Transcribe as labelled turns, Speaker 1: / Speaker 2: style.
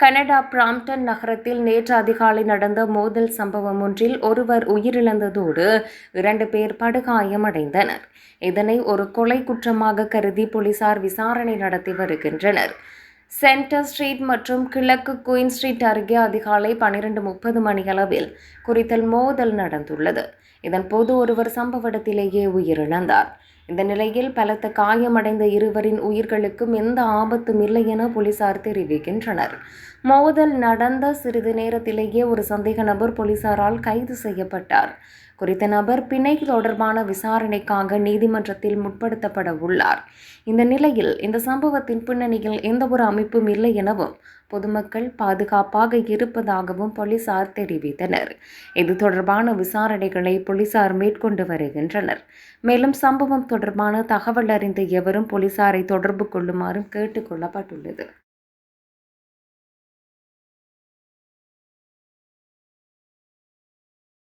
Speaker 1: Canada Brampton நகரத்தில் நேற்று அதிகாலை நடந்த மோதல் சம்பவம் ஒன்றில் ஒருவர் உயிரிழந்ததோடு இரண்டு பேர் படுகாயமடைந்தனர். இதனை ஒரு கொலை குற்றமாக கருதி போலீசார் விசாரணை நடத்தி வருகின்றனர். சென்டர் ஸ்ட்ரீட் மற்றும் கிழக்கு குயின் ஸ்ட்ரீட் அருகே அதிகாலை பனிரெண்டு முப்பது மணியளவில் குறித்தல் மோதல் நடந்துள்ளது. இதன்போது ஒருவர் சம்பவ இடத்திலேயே உயிரிழந்தார். இந்த நிலையில் பலத்த காயமடைந்த இருவரின் உயிர்களுக்கும் எந்த ஆபத்தும் இல்லை என போலீசார் தெரிவிக்கின்றனர். மோதல் நடந்த சிறிது நேரத்திலேயே ஒரு சந்தேக நபர் போலீசாரால் கைது செய்யப்பட்டார். குறித்த நபர் பிணை தொடர்பான விசாரணைக்காக நீதிமன்றத்தில் முற்படுத்தப்பட உள்ளார். இந்த நிலையில் இந்த சம்பவத்தின் பின்னணியில் எந்த ஒரு அமைப்பும் இல்லை எனவும் பொதுமக்கள் பாதுகாப்பாக இருப்பதாகவும் போலீசார் தெரிவித்தனர். இது தொடர்பான விசாரணைகளை போலீசார் மேற்கொண்டு வருகின்றனர். மேலும் சம்பவம் தொடர்பான தகவல் அறிந்த எவரும் போலீசாரை தொடர்பு கொள்ளுமாறும் கேட்டுக் கொள்ளப்பட்டுள்ளது.